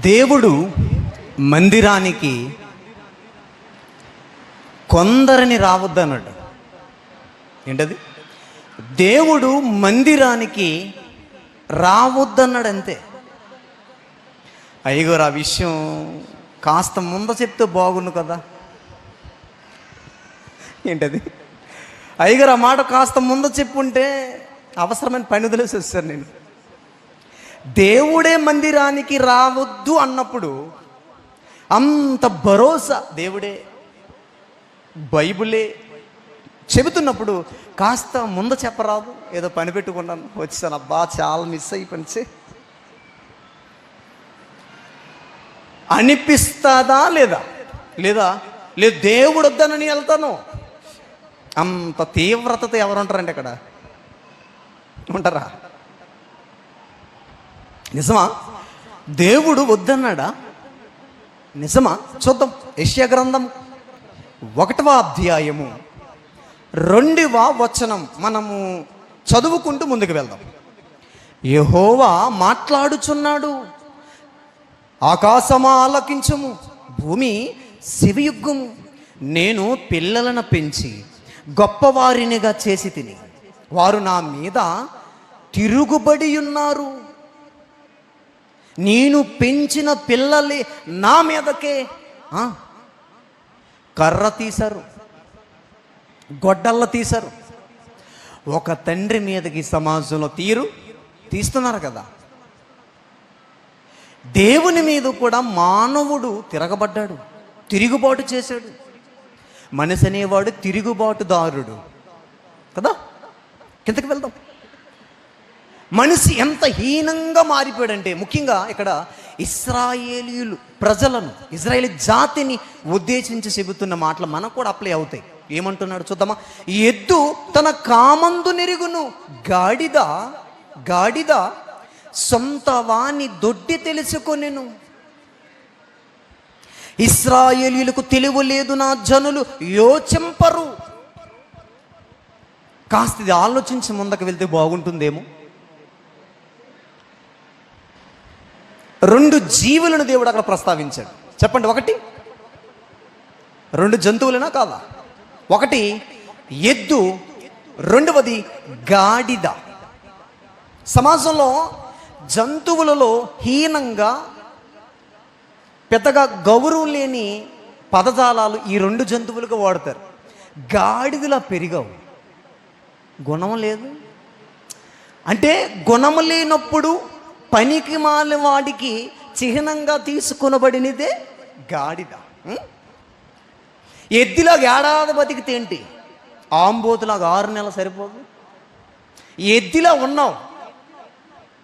దేవుడు మందిరానికి కొందరిని రావద్దన్నాడు. ఏంటది? దేవుడు మందిరానికి రావద్దన్నాడు అంతే అయ్యగారు ఆ విషయం కాస్త ముంద చెప్తే బాగుండు కదా. ఏంటది? అయ్యగారు ఆ మాట కాస్త ముందు చెప్పుంటే అవసరమైన పని వదిలేసి వస్తాను నేను. దేవుడే మందిరానికి రావద్దు అన్నప్పుడు అంత భరోసా దేవుడే. బైబులే చెబుతున్నప్పుడు కాస్త ముందు చెప్పరాదు. ఏదో పని పెట్టుకున్నాను. వచ్చాను అబ్బా చాలా మిస్ అయ్యి పనిచే అనిపిస్తుందా లేదా? లేదా? లేదు దేవుడు వద్దనని వెళ్తాను. అంత తీవ్రతతో ఎవరు ఉంటారండి అక్కడ? ఉంటారా? నిజమా? దేవుడు వద్దన్నాడా? నిజమా? చూద్దాం. యశ్య గ్రంథం ఒకటవ అధ్యాయము. రెండవ వచనం మనము చదువుకుంటూ ముందుకు వెళ్దాం. యహోవా మాట్లాడుచున్నాడు. ఆకాశమా ఆలకించము. భూమి శివయుగ్గము నేను పిల్లలను పెంచి గొప్పవారినిగా చేసి తిని వారు నా మీద తిరుగుబడి ఉన్నారు. నేను పెంచిన పిల్లలే నా మీదకే కర్ర తీశారు గొడ్డల్ల తీశారు. ఒక తండ్రి మీదకి సమాజంలో తీరు తీస్తున్నారు కదా. దేవుని మీద కూడా మానవుడు తిరగబడ్డాడు తిరుగుబాటు చేశాడు. మనిషి అనేవాడు తిరుగుబాటుదారుడు. కదా? కిందకి వెళ్దాం. మనిషి ఎంత హీనంగా మారిపోయాడంటే ముఖ్యంగా ఇక్కడ ఇస్రాయేలీలు ప్రజలను ఇజ్రాయేల్ జాతిని ఉద్దేశించి చెబుతున్న మాటలు మనకు కూడా అప్లై అవుతాయి. ఏమంటున్నాడు చూద్దామా? ఎద్దు తన కామందు నెరుగును గాడిద గాడిద సొంత వాణి దొడ్డి తెలుసుకొనెను. ఇస్రాయేలీలకు తెలివి లేదు నా జనులు యోచింపరు. కాస్త ఇది ఆలోచించి ముందుకు వెళ్తే బాగుంటుందేమో? రెండు జీవులను దేవుడు అక్కడ ప్రస్తావించాడు. చెప్పండి ఒకటి. రెండు జంతువులనా కాదా? ఒకటి ఎద్దు. రెండవది గాడిద. సమాజంలో జంతువులలో హీనంగా పెద్దగా గౌరవం లేని పదజాలాలు ఈ రెండు జంతువులుగా వాడతారు. గాడిదలా పెరిగావు. గుణం లేదు. అంటే గుణం లేనప్పుడు పనికి మాలిన వాడికి చిహ్నంగా తీసుకొనబడినదే గాడిద. ఉం? ఏడాది బతికితే ఏంటి? ఆంబోతులాగా ఆరు నెలలు సరిపోదు. ఎద్దిలా ఉన్నావు?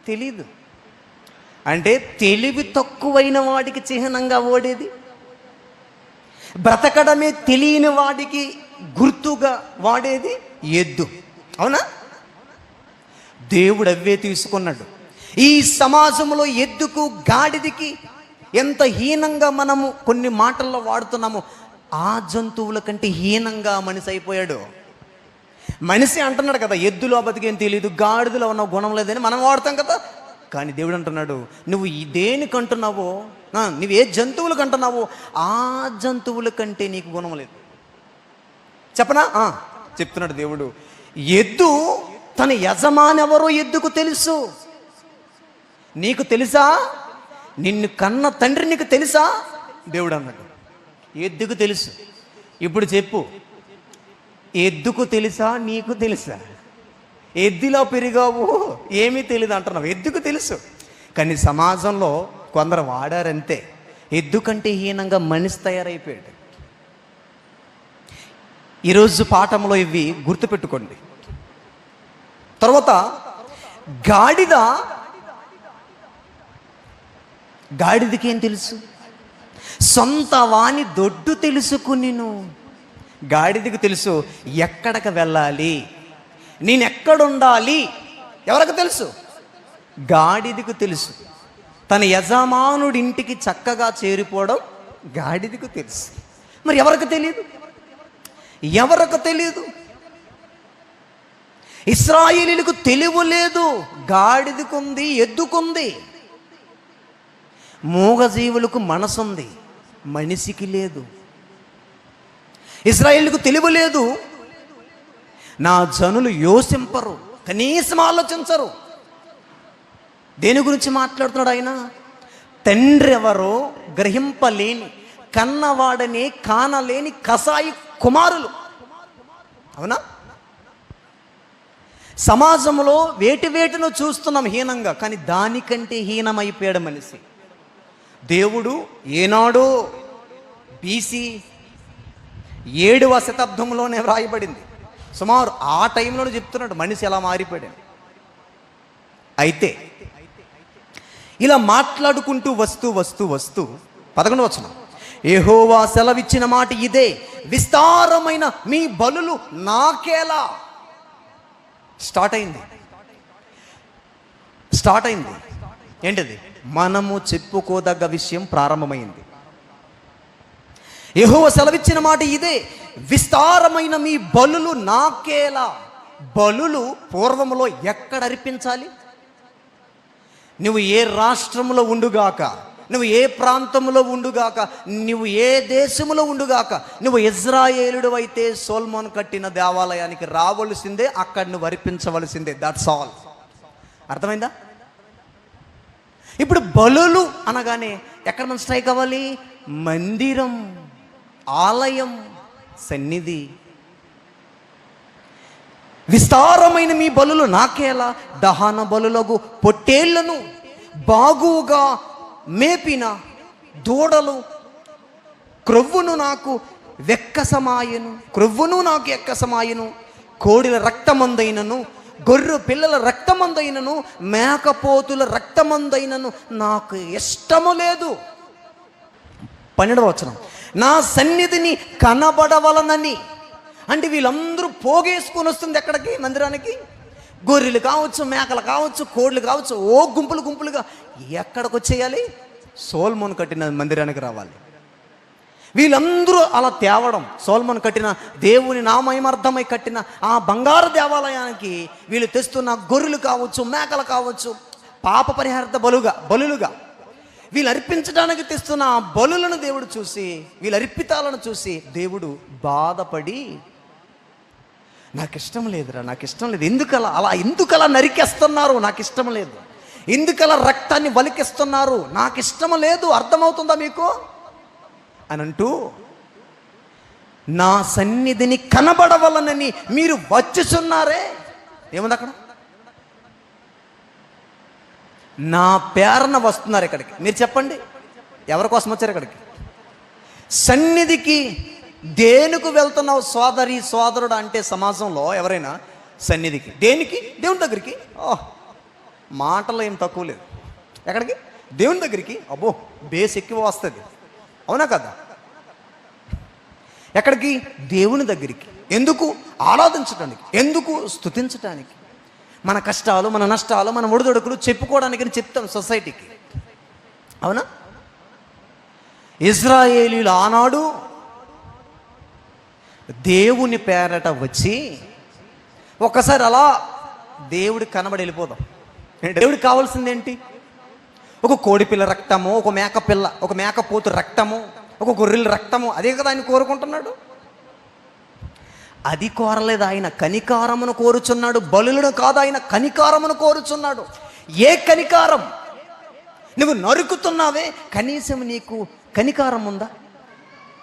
తెలీదు. అంటే తెలివి తక్కువైన వాడికి చిహ్నంగా ఓడేది. బ్రతకడమే తెలియని వాడికి గుర్తుగా వాడేది ఎద్దు. అవునా? దేవుడు అవే తీసుకున్నాడు. ఈ సమాజంలో ఎద్దుకు గాడిదికి ఎంత హీనంగా మనము కొన్ని మాటల్లో వాడుతున్నాము ఆ జంతువుల కంటే హీనంగా మనిషి అయిపోయాడు. మనిషి అంటున్నాడు కదా ఎద్దులో బతికేం తెలియదు గాడిదలో ఉన్న గుణం లేదని మనం వాడతాం కదా. కానీ దేవుడు అంటున్నాడు నువ్వు ఈ దేనికి అంటున్నావో నువ్వు ఏ జంతువులకు అంటున్నావో ఆ జంతువుల కంటే నీకు గుణం లేదు. చెప్పనా? ఆ, చెప్తున్నాడు దేవుడు. ఎద్దు తన యజమాని ఎవరో ఎద్దుకు తెలుసు. నీకు తెలుసా? నిన్ను కన్న తండ్రి నీకు తెలుసా? దేవుడు అన్నాడు ఎద్దుకు తెలుసు. ఇప్పుడు చెప్పు. ఎద్దుకు తెలుసా? నీకు తెలుసా? ఎద్దులో పెరిగావు? ఏమీ తెలియదు అంటున్నావు. ఎద్దుకు తెలుసు. కానీ సమాజంలో కొందరు వాడారంతే. ఎద్దు కంటే హీనంగా మనిషి తయారైపోయాడు. ఈరోజు పాఠంలో ఇవి గుర్తుపెట్టుకోండి. తర్వాత గాడిద గాడిదకి ఏం తెలుసు? సొంత వాణి దొడ్డు తెలుసుకునిను గాడిదకి తెలుసు ఎక్కడికి వెళ్ళాలి? నేను ఎక్కడుండాలి ఎవరికి తెలుసు? గాడిదకు తెలుసు. తన యజమానుడి ఇంటికి చక్కగా చేరిపోవడం గాడిదకు తెలుసు. మరి ఎవరికి తెలియదు ఎవరికి తెలియదు ఇస్రాయిలీలకు తెలివి లేదు. గాడిదకుంది ఎద్దుకుంది. మూగజీవులకు మనసుంది. మనిషికి లేదు. ఇజ్రాయిల్కు తెలివి లేదు. నా జనులు యోసింపరు. కనీసం ఆలోచించరు. దేని గురించి మాట్లాడుతున్నాడు ఆయన? తండ్రి ఎవరో గ్రహింపలేని కన్నవాడని కానలేని కసాయి కుమారులు. అవునా? సమాజంలో వేటి వేటిను చూస్తున్నాం హీనంగా కానీ దానికంటే హీనమైపోయాడు మనిషి. దేవుడు ఏనాడో బీసీ ఏడవ శతాబ్దంలోనే వ్రాయబడింది. సుమారు ఆ టైంలోనే చెప్తున్నాడు మనిషి ఎలా మారిపోయాడు అయితే ఇలా మాట్లాడుకుంటూ వస్తూ వస్తూ వస్తూ పదకొండు వచ్చిన ఏహోవా సెలవిచ్చిన మాట ఇదే విస్తారమైన మీ బలులు నాకేలా? స్టార్ట్ అయింది. స్టార్ట్ అయింది. ఏంటిది? మనము చెప్పుకోదగ్గ విషయం ప్రారంభమైంది. యెహోవ సెలవిచ్చిన మాట ఇదే విస్తారమైన మీ బలులు నాకేలా? బలులు పూర్వములో ఎక్కడ అర్పించాలి? నువ్వు ఏ రాష్ట్రంలో ఉండుగాక నువ్వు ఏ ప్రాంతంలో ఉండుగాక నువ్వు ఏ దేశంలో ఉండుగాక నువ్వు ఇజ్రాయేలుడు అయితే సోల్మోన్ కట్టిన దేవాలయానికి రావలసిందే అక్కడ నువ్వు అర్పించవలసిందే. దట్స్ ఆల్ అర్థమైందా? ఇప్పుడు బలులు అనగానే ఎక్కడ నుంచి స్ట్రైక్ అవ్వాలి? మందిరం ఆలయం సన్నిధి. విస్తారమైన మీ బలులు నాకేలా? దహన బలులకు పొట్టేళ్ళను బాగుగా మేపిన దూడలు క్రొవ్వును నాకు వెక్కసమాయను క్రొవ్వును నాకు ఎక్కసమాయను. కోడిల రక్తమందైనను గొర్రె పిల్లల రక్తమందైనను మేకపోతుల రక్తమందైనను నాకు ఇష్టము లేదు. పన్నెండవ వచనం. నా సన్నిధిని కనబడవలనని. అంటే వీళ్ళందరూ పోగేసుకొని వస్తుంది ఎక్కడికి? మందిరానికి? గొర్రెలు కావచ్చు మేకలు కావచ్చు కోళ్ళు కావచ్చు ఓ గుంపులు గుంపులుగా ఎక్కడికి వచ్చేయాలి? సోల్మోన్ కట్టిన మందిరానికి రావాలి. వీళ్ళందరూ అలా తేవడం. సోల్మన్ కట్టిన దేవుని నామయమర్థమై కట్టిన ఆ బంగారు దేవాలయానికి వీళ్ళు తెస్తున్న గొర్రెలు కావచ్చు మేకలు కావచ్చు పాప పరిహారత బలుగా బలులుగా. వీళ్ళు అర్పించడానికి తెస్తున్న ఆ బలులను దేవుడు చూసి వీళ్ళ అర్పితాలను చూసి దేవుడు బాధపడి నాకు ఇష్టం లేదురా నాకు ఇష్టం లేదు. ఎందుకలా అలా ఎందుకలా నరికేస్తున్నారు? నాకు ఇష్టం లేదు. ఎందుకలా రక్తాన్ని వలికిస్తున్నారు? నాకు ఇష్టం లేదు. అర్థమవుతుందా మీకు? అని అంటూ నా సన్నిధిని కనబడవలనని మీరు వచ్చుచున్నారే. ఏముంది అక్కడ? నా పేరన వస్తున్నారు ఇక్కడికి. మీరు చెప్పండి ఎవరి కోసం వచ్చారు ఇక్కడికి? సన్నిధికి దేనికి వెళ్తున్నావు సోదరి సోదరుడు? అంటే సమాజంలో ఎవరైనా సన్నిధికి. దేనికి? దేవుని దగ్గరికి. ఓ మాటలు ఏం తక్కువ లేదు ఎక్కడికి? దేవుని దగ్గరికి. అబ్బో బేస్ ఎక్కువ వస్తుంది. అవునా కదా? ఎక్కడికి? దేవుని దగ్గరికి. ఎందుకు? ఆరాధించడానికి ఎందుకు? స్తుతించడానికి మన కష్టాలు మన నష్టాలు మన ఒడిదొడుకులు చెప్పుకోవడానికి అని చెప్తాం సొసైటీకి. అవునా? ఇజ్రాయేలీలు ఆనాడు దేవుని పేరట వచ్చి ఒకసారి అలా దేవుడికి కనబడి వెళ్ళిపోదాం. దేవుడికి కావాల్సిందేంటి? ఒక కోడిపిల్ల రక్తము ఒక మేక పిల్ల ఒక మేకపోతు రక్తము ఒక గొర్రెల రక్తము అదే కదా ఆయన కోరుకుంటున్నాడు? అది కోరలేదు ఆయన కనికారమును కోరుచున్నాడు బలులను కాదు ఆయన కనికారమును కోరుచున్నాడు. ఏ కనికారం? నువ్వు నరుకుతున్నావే కనీసం నీకు కనికారం ఉందా?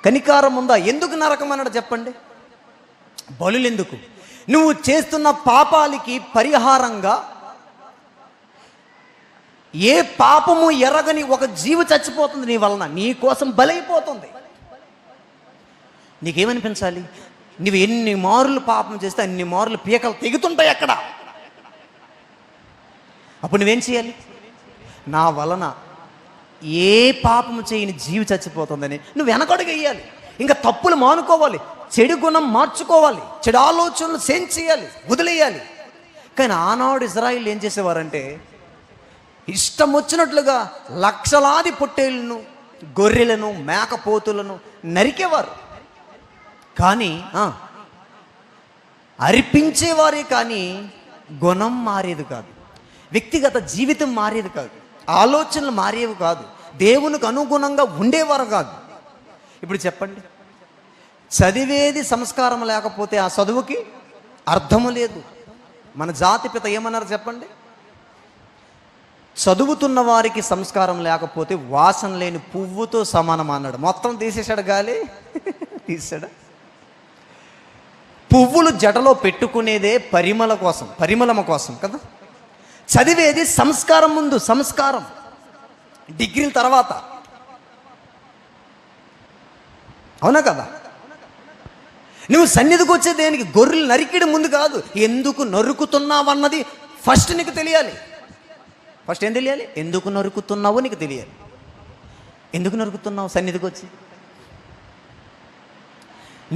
కనికారం ఉందా? ఎందుకు నరకం అన్నాడు చెప్పండి. బలులు ఎందుకు నువ్వు చేస్తున్న పాపాలకి పరిహారంగా ఏ పాపము ఎరగని ఒక జీవి చచ్చిపోతుంది నీ వలన నీ కోసం బలైపోతుంది. నీకేమనిపించాలి? నువ్వు ఎన్ని మారులు పాపం చేస్తే అన్ని మారులు పీకలు తెగుతుంటాయి అక్కడ. అప్పుడు నువ్వేం చేయాలి? నా వలన ఏ పాపము చేయని జీవి చచ్చిపోతుందని నువ్వు వెనకడుగేయాలి ఇంకా తప్పులు మానుకోవాలి చెడు గుణం మార్చుకోవాలి చెడు ఆలోచనలు సేమ్ చేయాలి వదిలేయాలి. కానీ ఆనాడు ఇజ్రాయిల్ ఏం చేసేవారంటే ఇష్టం వచ్చినట్లుగా లక్షలాది పొట్టేళ్ళను గొర్రెలను మేకపోతులను నరికేవారు. కానీ ఆ, అర్పించేవారే కానీ గుణం మారేది కాదు. వ్యక్తిగత జీవితం మారేది కాదు. ఆలోచనలు మారేవి కాదు. దేవునికి అనుగుణంగా ఉండేవారు కాదు. ఇప్పుడు చెప్పండి. చదివేది సంస్కారం లేకపోతే ఆ చదువుకి అర్థము లేదు. మన జాతి పిత ఏమన్నారు చెప్పండి? చదువుతున్న వారికి సంస్కారం లేకపోతే వాసన లేని పువ్వుతో సమానం అన్నాడు. మొత్తం తీసేశాడు గాలి. తీసాడా పువ్వులు జడలో పెట్టుకునేదే పరిమళ కోసం పరిమళమ కోసం కదా. చదివేది సంస్కారం ముందు సంస్కారం. డిగ్రీల తర్వాత. అవునా కదా? నువ్వు సన్నిధికి వచ్చే దేనికి గొర్రెలు నరికిడి ముందు కాదు. ఎందుకు నరుకుతున్నావన్నది ఫస్ట్ నీకు తెలియాలి. ఫస్ట్ ఏం తెలియాలి? ఎందుకు నరుకుతున్నావో నీకు తెలియాలి. ఎందుకు నరుకుతున్నావు సన్నిధికి వచ్చి?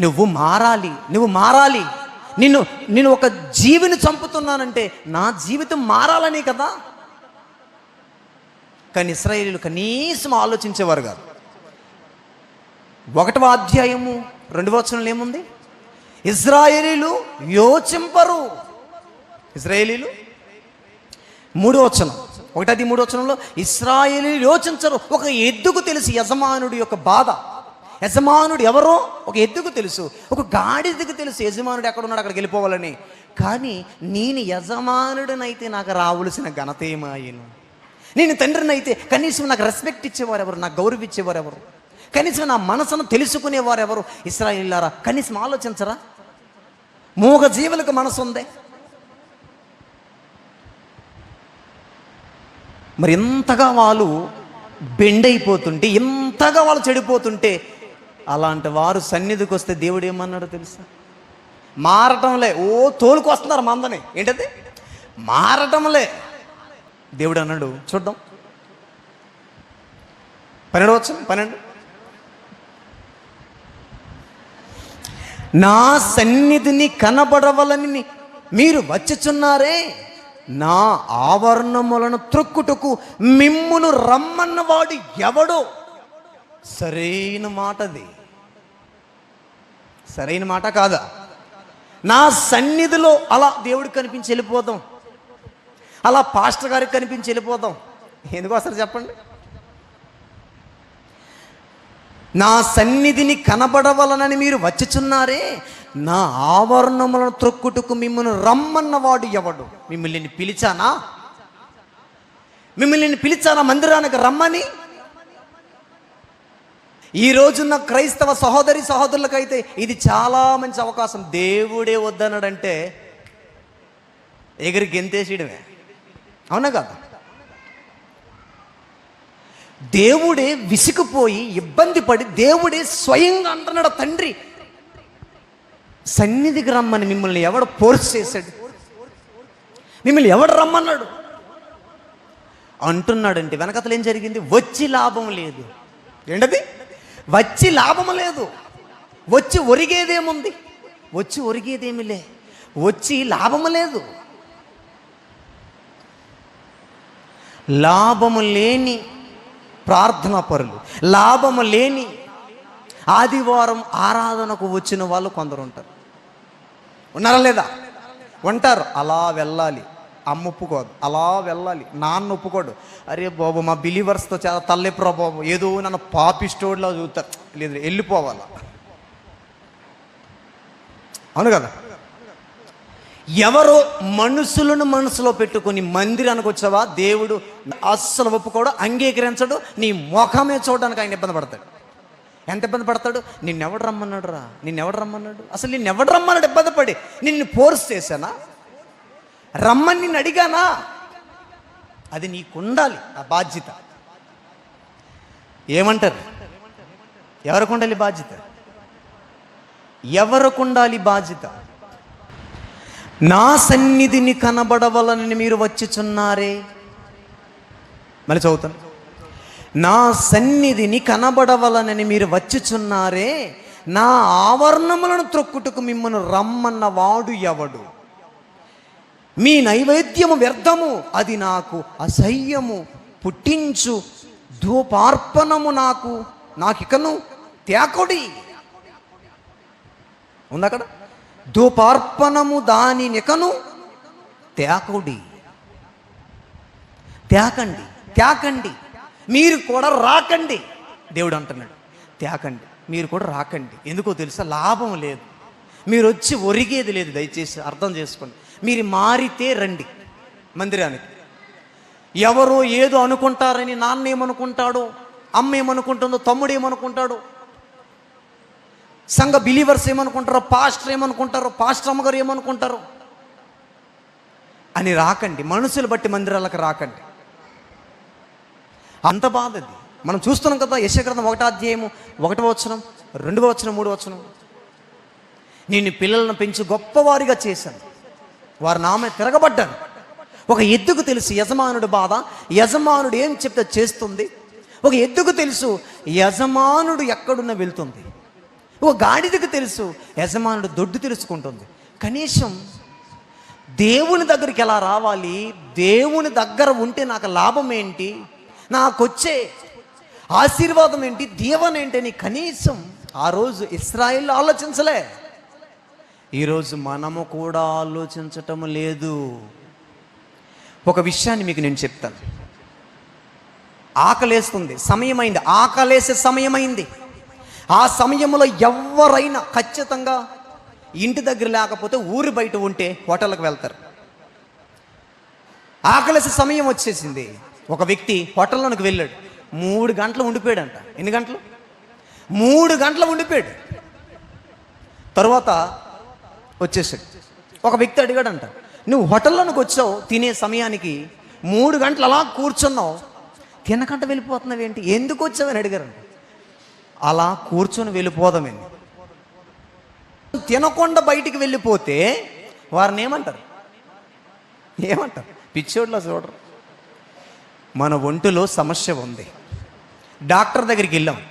నువ్వు మారాలి నువ్వు మారాలి. నిన్ను నేను ఒక జీవిని చంపుతున్నానంటే నా జీవితం మారాలని కదా? కానీ ఇస్రాయేలీలు కనీసం ఆలోచించేవారు కాదు. ఒకటవ అధ్యాయము రెండు వచనంలో ఏముంది? ఇజ్రాయేలీలు యోచింపరు. ఇజ్రాయేలీలు? మూడో వచనం. ఒకటది మూడో వచనంలో ఇస్రాయేలీలు యోచించరు. ఒక ఎద్దుకు తెలుసు యజమానుడి యొక్క బాధ. యజమానుడు ఎవరో? ఒక ఎద్దుకు తెలుసు. ఒక గాడిదకు తెలుసు యజమానుడు ఎక్కడ ఉన్నాడు అక్కడికి వెళ్ళిపోవాలని. కానీ నేను యజమానుడినైతే నాకు రావలసిన ఘనత ఏమాయను? నేను తండ్రినైతే కనీసం నాకు రెస్పెక్ట్ ఇచ్చేవారు ఎవరు నాకు గౌరవించేవారు ఎవరు కనీసం నా మనసును తెలుసుకునేవారు ఎవరు ఇస్రాయిల్లారా కనీసం ఆలోచించరా? మూగ జీవులకు మనసు ఉందే? మరి ఇంతగా వాళ్ళు బెండ్ అయిపోతుంటే ఇంతగా వాళ్ళు చెడిపోతుంటే అలాంటి వారు సన్నిధికి వస్తే దేవుడు ఏమన్నాడో తెలుసా? మారటంలే. ఓ తోలుకు వస్తున్నారు మందని. ఏంటది? మారటంలే. దేవుడు అన్నాడు చూద్దాం. పన్నెండు వచ్చు పన్నెండు. నా సన్నిధిని కనబడవలని మీరు వచ్చుచున్నారే. నా ఆవరణములను త్రొక్కుటకు మిమ్మును రమ్మన్నవాడు ఎవడో? సరైన మాటది సరైన మాట కాదా? నా సన్నిధిలో అలా దేవుడికి కనిపించి వెళ్ళిపోదాం. అలా పాస్టర్ గారికి కనిపించి వెళ్ళిపోదాం. ఎందుకు అసలు చెప్పండి? నా సన్నిధిని కనబడవలనని మీరు వచ్చుచున్నారే నా ఆవరణములను త్రొక్కుటకు మిమ్మల్ని రమ్మన్నవాడు ఎవడు? మిమ్మల్ని పిలిచానా? మిమ్మల్ని పిలిచానా మందిరానికి రమ్మని? ఈ రోజున్న క్రైస్తవ సహోదరి సహోదరులకైతే ఇది చాలా మంచి అవకాశం. దేవుడే వద్దన్నాడంటే ఎగిరి గెంతేసేయడమే అవునా కదా? దేవుడే విసిగిపోయి ఇబ్బంది పడి దేవుడే స్వయంగా అంటున్నాడు తండ్రి సన్నిధికి రమ్మని మిమ్మల్ని ఎవడు ఫోర్స్ చేశాడు? మిమ్మల్ని ఎవడు రమ్మన్నాడు? అంటున్నాడంటే వెనకతలు ఏం జరిగింది? వచ్చి లాభం లేదు. ఏంటది? వచ్చి లాభం లేదు. వచ్చి ఒరిగేదేముంది? వచ్చి ఒరిగేదేమి లే వచ్చి లాభము లేదు. లాభము లేని ప్రార్థనా పరులు లాభము లేని ఆదివారం ఆరాధనకు వచ్చిన వాళ్ళు కొందరు ఉంటారు ఉన్నారా లేదా? ఉంటారు. అలా వెళ్ళాలి. అమ్మ ఒప్పుకోదు. అలా వెళ్ళాలి. నాన్న ఒప్పుకోడు. అరే బాబు మా బిలీవర్స్తో చాలా తల్లెప్పురా బాబు ఏదో నన్ను పాపిస్టోడ్లో చూస్తారు. లేదు వెళ్ళిపోవాలా? అవును కదా? ఎవరు మనుషులను మనసులో పెట్టుకొని మందిరానికి వచ్చావా? దేవుడు అస్సలు ఒప్పుకోడు అంగీకరించడు నీ ముఖమే చూడడానికి ఆయన ఇబ్బంది పడతాడు ఎంత ఇబ్బంది పడతాడు నిన్నెవడు రమ్మన్నాడు రా నిన్నెవడు రమ్మన్నాడు? అసలు నిన్నెవడు రమ్మన్నాడు? ఇబ్బంది పడి నిన్ను ఫోర్స్ చేశానా? రమ్మని నిన్ను అడిగానా? అది నీకుండాలి ఆ బాధ్యత. ఏమంటారు? ఎవరికి ఉండాలి బాధ్యత? ఎవరికి ఉండాలి బాధ్యత? నా సన్నిధిని కనబడవలని మీరు వచ్చిచున్నారే. మళ్ళీ చదువుతాను. నా సన్నిధిని కనబడవలనని మీరు వచ్చిచున్నారే. నా ఆవరణములను త్రొక్కుటకు మిమ్మల్ని రమ్మన్న వాడు ఎవడు? మీ నైవేద్యము వ్యర్థము అది నాకు అసహ్యము పుట్టించు ధూపార్పణము నాకు నాకికను తేకొడి. ఉందక్కడ ధూపార్పణము దాని నికను తేకుడి. తేకండి తేకండి. మీరు కూడా రాకండి దేవుడు అంటున్నాడు తేకండి మీరు కూడా రాకండి. ఎందుకో తెలుసా? లాభం లేదు. మీరు వచ్చి ఒరిగేది లేదు దయచేసి అర్థం చేసుకోండి. మీరు మారితే రండి మందిరానికి. ఎవరో ఏదో అనుకుంటారని నాన్న ఏమనుకుంటాడో అమ్మ ఏమనుకుంటుందో తమ్ముడు ఏమనుకుంటాడో సంఘ బిలీవర్స్ ఏమనుకుంటారో పాస్టర్ ఏమనుకుంటారో పాస్టర్ అమ్మగారు ఏమనుకుంటారు? అని రాకండి. మనుషులు బట్టి మందిరాలకు రాకండి. అంత బాధ అది మనం చూస్తున్నాం కదా యశగ్రంథం ఒకటో అధ్యాయము ఒకటో వచనం రెండవ వచనం మూడో వచనం. నేను పిల్లలను పెంచి గొప్పవారిగా చేశాను. వారి నామే తిరగబడ్డాను. ఒక ఎద్దుకు తెలుసు యజమానుడు బాధ యజమానుడు ఏం చెప్తే చేస్తుంది? ఒక ఎద్దుకు తెలుసు యజమానుడు ఎక్కడున్న వెళ్తుంది? ఓ గాడిదకు తెలుసు యజమానుడు దొడ్డు తెలుసుకుంటుంది. కనీసం దేవుని దగ్గరికి ఎలా రావాలి దేవుని దగ్గర ఉంటే నాకు లాభం ఏంటి నాకు వచ్చే ఆశీర్వాదం ఏంటి దీవన ఏంటి అని కనీసం ఆ రోజు ఇస్రాయిల్ ఆలోచించలే. ఈరోజు మనము కూడా ఆలోచించటం లేదు. ఒక విషయాన్ని మీకు నేను చెప్తాను. ఆకలేస్తుంది సమయమైంది ఆకలేసే సమయమైంది. ఆ సమయంలో ఎవరైనా ఖచ్చితంగా ఇంటి దగ్గర లేకపోతే ఊరి బయట ఉంటే హోటల్కి వెళ్తారు. ఆకలిసి సమయం వచ్చేసింది. ఒక వ్యక్తి హోటల్లోనికి వెళ్ళాడు. మూడు గంటలు ఉండిపోయాడంట. ఎన్ని గంటలు? మూడు గంటలు ఉండిపోయాడు. తర్వాత వచ్చేసాడు. ఒక వ్యక్తి అడిగాడంట నువ్వు హోటల్లోనికి వచ్చావు తినే సమయానికి మూడు గంటలు అలా కూర్చున్నావు తినకంట వెళ్ళిపోతున్నావు ఏంటి ఎందుకు వచ్చావని అడిగారంట. అలా కూర్చొని వెళ్ళిపోదామని తినకుండా బయటికి వెళ్ళిపోతే వారిని ఏమంటారు? ఏమంటారు? పిచ్చోడ్లో చూడరు. మన ఒంటిలో సమస్య ఉంది. డాక్టర్ దగ్గరికి వెళ్ళాం.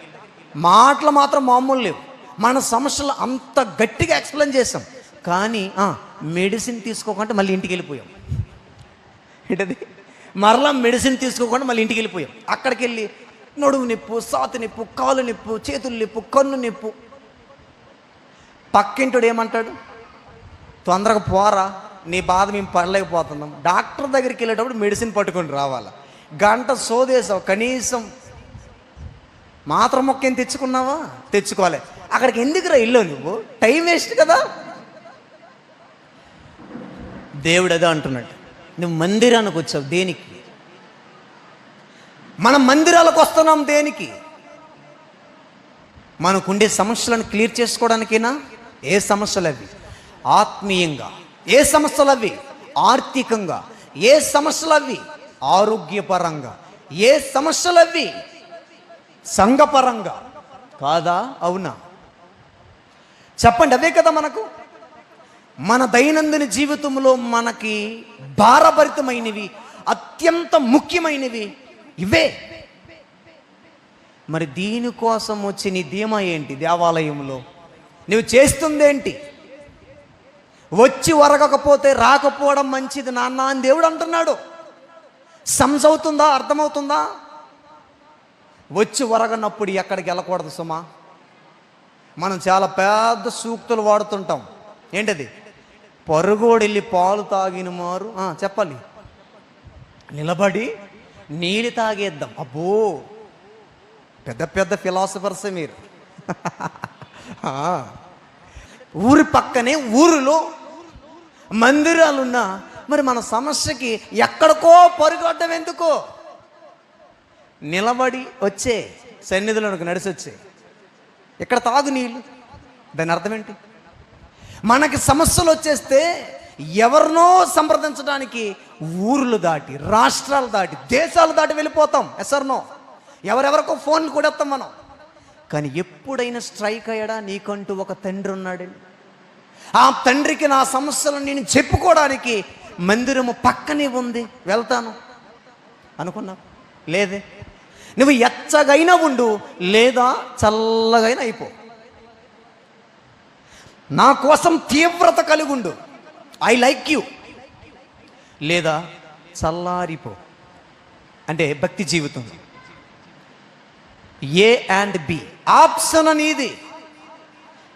మాటలు మాత్రం మామూలు లేవు. మన సమస్యలు అంత గట్టిగా ఎక్స్ప్లెయిన్ చేసాం కానీ మెడిసిన్ తీసుకోకుండా మళ్ళీ ఇంటికి వెళ్ళిపోయాం. ఏంటది? మరలా మెడిసిన్ తీసుకోకుండా మళ్ళీ ఇంటికి వెళ్ళిపోయాం. అక్కడికి వెళ్ళి నడుము నిప్పు సాతి నిప్పు కాలు నిప్పు చేతులు నిప్పు కన్ను నిప్పు. పక్కింటుడు ఏమంటాడు? తొందరగా పోరా నీ బాధ మేము పడలేకపోతున్నాం. డాక్టర్ దగ్గరికి వెళ్ళేటప్పుడు మెడిసిన్ పట్టుకొని రావాలా? గంట సోదేసావు కనీసం మాత్రం మొక్క ఏం తెచ్చుకున్నావా? తెచ్చుకోవాలి అక్కడికి ఎందుకురా ఇల్లు నువ్వు? టైం వేస్ట్ కదా. దేవుడు అదే అంటున్నాడు. నువ్వు మందిరానికి వచ్చావు. దేనికి? మనం మందిరాలకు వస్తున్నాం దేనికి? మనకుండే సమస్యలను క్లియర్ చేసుకోవడానికైనా? ఏ సమస్యలు అవి? ఆత్మీయంగా. ఏ సమస్యలు అవి? ఆర్థికంగా. ఏ సమస్యలు అవి? ఆరోగ్యపరంగా. ఏ సమస్యలు అవి? సంఘపరంగా. కాదా? అవునా? చెప్పండి అవే కదా మనకు? మన దైనందిన జీవితంలో మనకి భారభరితమైనవి అత్యంత ముఖ్యమైనవి ఇవే. మరి దీనికోసం వచ్చి నీ ధీమా ఏంటి దేవాలయంలో? నువ్వు చేస్తుందేంటి? వచ్చి వరగకపోతే రాకపోవడం మంచిది నాన్న అని దేవుడు అంటున్నాడు. సమ్స్ అవుతుందా అర్థమవుతుందా? వచ్చి వరగనప్పుడు ఎక్కడికి వెళ్ళకూడదు సుమా. మనం చాలా పెద్ద సూక్తులు వాడుతుంటాం. ఏంటది? పరుగోడెళ్ళి పాలు తాగిన మారు చెప్పాలి. నిలబడి నీళ్ళు తాగేద్దాం. అబ్బో! పెద్ద పెద్ద ఫిలాసఫర్స్ మీరు. ఊరి పక్కనే ఊరిలో మందిరాలున్నా మరి మన సమస్యకి ఎక్కడికో పరుగడ్డం ఎందుకో? నిలబడి వచ్చే సన్నిధిలోనికి నడిచి వచ్చే. ఇక్కడ తాగు నీళ్ళు. దాని అర్థం ఏంటి? మనకి సమస్యలు వచ్చేస్తే ఎవరినో సంప్రదించడానికి ఊర్లు దాటి రాష్ట్రాలు దాటి దేశాలు దాటి వెళ్ళిపోతాం. ఎసర్నో ఎవరెవరికో ఫోన్లు కొడేస్తాం మనం. కానీ ఎప్పుడైనా స్ట్రైక్ అయ్యాడా? నీకంటూ ఒక తండ్రి ఉన్నాడండి ఆ తండ్రికి నా సమస్యలను నేను చెప్పుకోవడానికి మందిరము పక్కనే ఉంది. వెళ్తాను. అనుకున్నా లేదే. నువ్వు ఎచ్చగైనా ఉండు లేదా చల్లగైనా అయిపో. నా కోసం తీవ్రత కలిగి ఉండు. ఐ లైక్ యూ లేదా చల్లారిపో. అంటే భక్తి జీవితం. ఏ అండ్ బి ఆప్షన్ అనేది.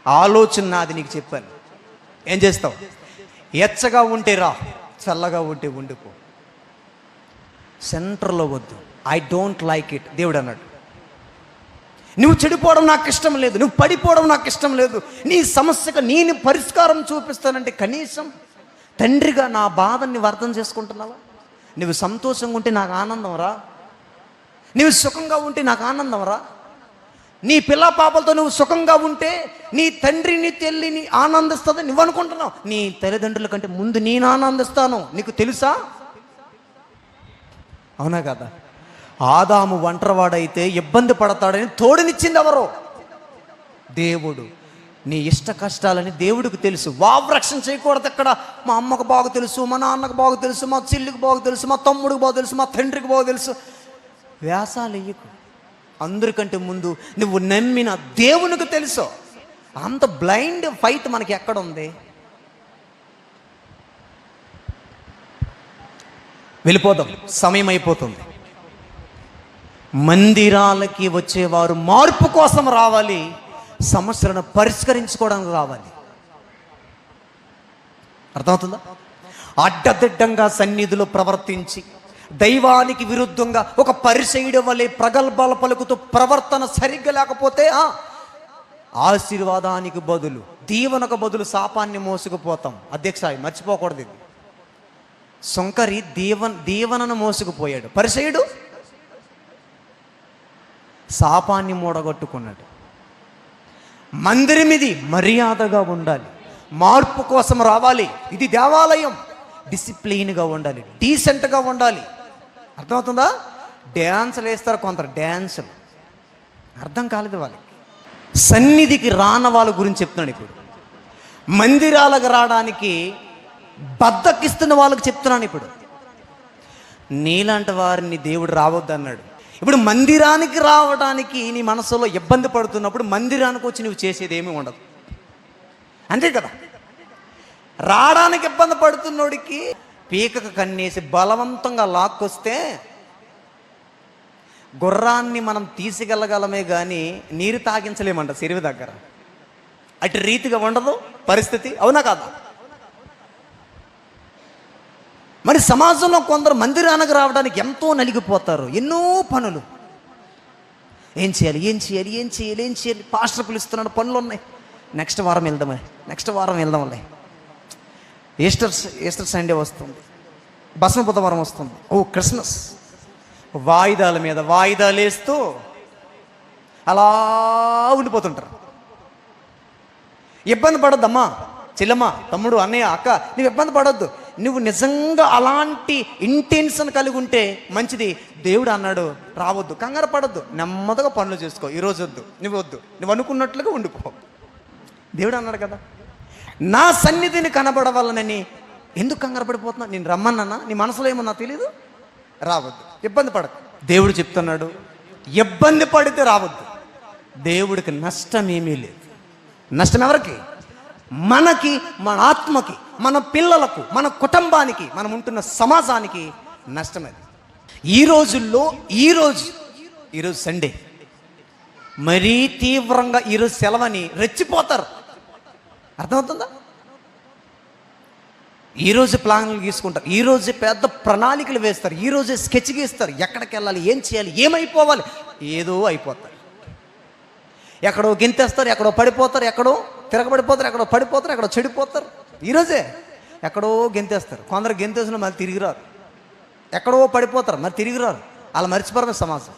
ఆలోచన నాది నీకు చెప్పాను. ఏం చేస్తావు? ఎచ్చగా ఉంటే రా చల్లగా ఉంటే ఉండిపో. సెంటర్లో వద్దు. ఐ డోంట్ లైక్ ఇట్ దేవుడు అన్నాడు. నువ్వు చెడిపోవడం నాకు ఇష్టం లేదు. నువ్వు పడిపోవడం నాకు ఇష్టం లేదు. నీ సమస్యకు నేను పరిష్కారం చూపిస్తానంటే కనీసం తండ్రిగా నా బాధని నువ్వు అర్థం చేసుకుంటున్నావా? నువ్వు సంతోషంగా ఉంటే నాకు ఆనందం రా. నువ్వు సుఖంగా ఉంటే నాకు ఆనందం రా. నీ పిల్ల పాపలతో నువ్వు సుఖంగా ఉంటే నీ తండ్రిని తల్లిని ఆనందిస్తుంది. నువ్వు అనుకుంటున్నావు నీ తల్లిదండ్రుల కంటే ముందు నేను ఆనందిస్తాను. నీకు తెలుసా? అవునా కదా? ఆదాము ఒంటరివాడైతే ఇబ్బంది పడతాడని తోడునిచ్చింది ఎవరు? దేవుడు. నీ ఇష్ట కష్టాలని దేవుడికి తెలుసు. వావ్రక్షణ చేయకూడదు ఇక్కడ మా అమ్మకు బాగా తెలుసు మా నాన్నకు బాగా తెలుసు మా చెల్లికి బాగా తెలుసు మా తమ్ముడికి బాగా తెలుసు మా తండ్రికి బాగా తెలుసు. వ్యాసాలు ఇయ్యకు అందరికంటే ముందు నువ్వు నమ్మిన దేవునికి తెలుసు. అంత బ్లైండ్ ఫైట్ మనకి ఎక్కడ ఉంది? వెళ్ళిపోదాం. సమయం అయిపోతుంది. మందిరాలకి వచ్చేవారు మార్పు కోసం రావాలి. సమస్యలను పరిష్కరించుకోవడానికి రావాలి అర్థమవుతుందా? అడ్డదిడ్డంగా సన్నిధిలో ప్రవర్తించి దైవానికి విరుద్ధంగా ఒక పరిచయుడు వలె ప్రగల్భాల పలుకుతూ ప్రవర్తన సరిగ్గా లేకపోతే ఆశీర్వాదానికి బదులు దీవెనకు బదులు శాపాన్ని మోసుకుపోతాం. అధ్యక్ష మర్చిపోకూడదు ఇది. సొంకరి దీవన్ దీవనను మోసుకుపోయాడు. పరిచయుడు? శాపాన్ని మూడగొట్టుకున్నాడు. మందిరం ఇది మర్యాదగా ఉండాలి. మార్పు కోసం రావాలి. ఇది దేవాలయం. డిసిప్లిన్గా ఉండాలి. డీసెంట్గా ఉండాలి. అర్థమవుతుందా? డ్యాన్సులు వేస్తారు కొందరు. డ్యాన్సులు. అర్థం కాలేదు వాళ్ళకి. సన్నిధికి రాన వాళ్ళ గురించి చెప్తున్నాడు ఇప్పుడు. మందిరాలకు రావడానికి బద్దకిస్తున్న వాళ్ళకి చెప్తున్నాను ఇప్పుడు. నీలాంటి వారిని దేవుడు రావద్దు అన్నాడు ఇప్పుడు మందిరానికి రావడానికి నీ మనసులో ఇబ్బంది పడుతున్నప్పుడు మందిరానికి వచ్చి నువ్వు చేసేది ఏమీ ఉండదు. అంతే కదా? రావడానికి ఇబ్బంది పడుతున్నోడికి పీకకు కన్నేసి బలవంతంగా లాక్కొస్తే గుర్రాన్ని మనం తీసుకెళ్ళగలమే కానీ నీరు తాగించలేమంట చెరువు దగ్గర. అటు రీతిగా ఉండదు పరిస్థితి అవునా కాదా? మరి సమాజంలో కొందరు మందిరానికి రావడానికి ఎంతో నలిగిపోతారు. ఎన్నో పనులు. ఏం చేయాలి? ఏం చేయాలి? ఏం చేయాలి? ఏం చేయాలి? పాస్టర్ పిలుస్తున్నాడు పనులు ఉన్నాయి నెక్స్ట్ వారం వెళ్దామే నెక్స్ట్ వారం వెళ్దాంలే. ఈస్టర్ ఈస్టర్ సండే వస్తుంది. బసమ బుధవారం వస్తుంది. ఓ క్రిస్మస్. వాయిదాల మీద వాయిదాలు వేస్తూ అలా ఉండిపోతుంటారు. ఇబ్బంది పడొద్దమ్మా. చెల్లమ్మ తమ్ముడు అన్నయ్య అక్క నువ్వు ఇబ్బంది పడొద్దు. నువ్వు నిజంగా అలాంటి ఇంటెన్షన్ కలిగి ఉంటే మంచిది. దేవుడు అన్నాడు రావద్దు కంగారు పడద్దు నెమ్మదిగా పనులు చేసుకో ఈరోజు వద్దు నువ్వు వద్దు నువ్వు అనుకున్నట్లుగా ఉండిపో. దేవుడు అన్నాడు కదా నా సన్నిధిని కనబడవాలనని ఎందుకు కంగారు పడిపోతున్నా? నేను రమ్మన్నా నీ మనసులో ఏమో నాకు తెలియదు రావద్దు ఇబ్బంది పడదు దేవుడు చెప్తున్నాడు ఇబ్బంది పడితే రావద్దు. దేవుడికి నష్టం ఏమీ లేదు. నష్టం ఎవరికి? మనకి మన ఆత్మకి మన పిల్లలకు మన కుటుంబానికి మనం ఉంటున్న సమాజానికి నష్టం ఈ రోజుల్లో ఈరోజు ఈరోజు సండే మరీ తీవ్రంగా ఈరోజు సెలవని రెచ్చిపోతారు. అర్థమవుతుందా? ఈరోజు ప్లాన్లు గీసుకుంటారు. ఈరోజు పెద్ద ప్రణాళికలు వేస్తారు. ఈరోజు స్కెచ్ గీస్తారు. ఎక్కడికి వెళ్ళాలి? ఏం చేయాలి? ఏమైపోవాలి? ఏదో అయిపోతారు ఎక్కడో గింతేస్తారు ఎక్కడో పడిపోతారు ఎక్కడో తిరగబడిపోతారు ఎక్కడో పడిపోతారు ఎక్కడో చెడిపోతారు. ఈరోజే ఎక్కడో గెంతేస్తారు. కొందరు గెంతేసిన మళ్ళీ తిరిగి రారు. ఎక్కడో పడిపోతారు మరి తిరిగి రారు. అలా మర్చిపోరమే సమాజం.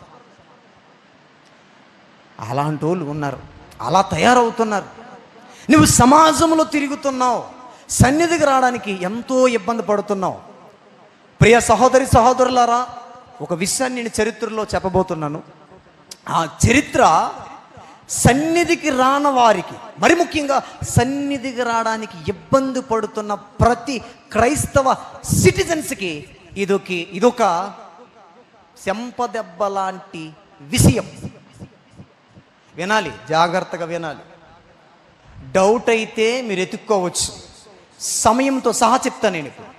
అలాంటి వాళ్ళు ఉన్నారు. అలా తయారవుతున్నారు. నువ్వు సమాజంలో తిరుగుతున్నావు. సన్నిధికి రావడానికి ఎంతో ఇబ్బంది పడుతున్నావు. ప్రియ సహోదరి సహోదరులారా ఒక విషయాన్ని నేను చరిత్రలో చెప్పబోతున్నాను. ఆ చరిత్ర సన్నిధికి రాని వారికి మరి ముఖ్యంగా సన్నిధికి రావడానికి ఇబ్బంది పడుతున్న ప్రతి క్రైస్తవ సిటిజన్స్కి ఇదొక ఇదొక చెంపదెబ్బ లాంటి విషయం. వినాలి జాగ్రత్తగా వినాలి. డౌట్ అయితే మీరు ఎత్తుక్కోవచ్చు. సమయంతో సహా చెప్తాను నేను ఇప్పుడు.